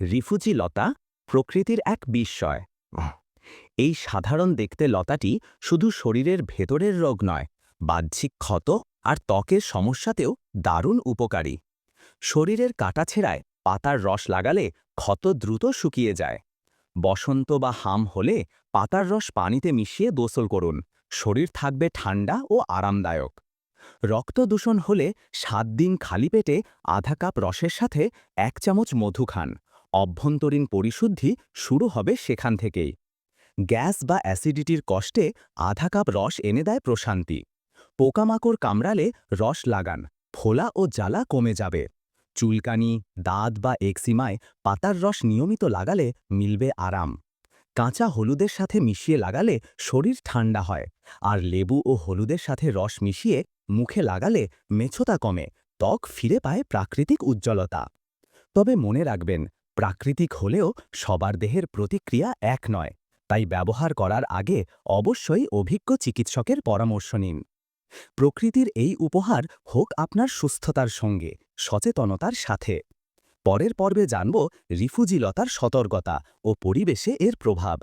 Refugee লতা প্রকৃতির এক বিস্ময়। এই সাধারণ দেখতে লতাটি শুধু শরীরের ভেতরের রোগ নয় বাহ্যিক ক্ষত আর ত্বকের সমস্যাতেও দারুণ উপকারী। শরীরের কাটাছেড়ায় পাতার রস লাগালে ক্ষত দ্রুত শুকিয়ে যায়। বসন্ত বা হাম হলে পাতার রস পানিতে মিশিয়ে গোসল করুন শরীর থাকবে ঠান্ডা ও আরামদায়ক। রক্ত দূষণ হলে সাত দিন খালি পেটে আধা কাপ রসের সাথে এক চামচ মধু খান। অভ্যন্তরীণ পরিশুদ্ধি শুরু হবে সেখান থেকেই। গ্যাস বা অ্যাসিডিটির কষ্টে আধা কাপ রস এনে দেয় প্রশান্তি। পোকামাকড় কামড়ালে রস লাগান, ফোলা ও জ্বালা কমে যাবে। চুলকানি, দাঁত বা একসিমায় পাতার রস নিয়মিত লাগালে মিলবে আরাম। কাঁচা হলুদের সাথে মিশিয়ে লাগালে শরীর ঠান্ডা হয়, আর লেবু ও হলুদের সাথে রস মিশিয়ে মুখে লাগালে মেছোতা কমে, ত্বক ফিরে পায় প্রাকৃতিক উজ্জ্বলতা। তবে মনে রাখবেন প্রাকৃতিক হলেও সবার দেহের প্রতিক্রিয়া এক নয়, তাই ব্যবহার করার আগে অবশ্যই অভিজ্ঞ চিকিৎসকের পরামর্শ নিন। প্রকৃতির এই উপহার হোক আপনার সুস্থতার সঙ্গে, সচেতনতার সাথে। পরের পর্বে জানব রিফুজিলতার সতর্কতা ও পরিবেশে এর প্রভাব।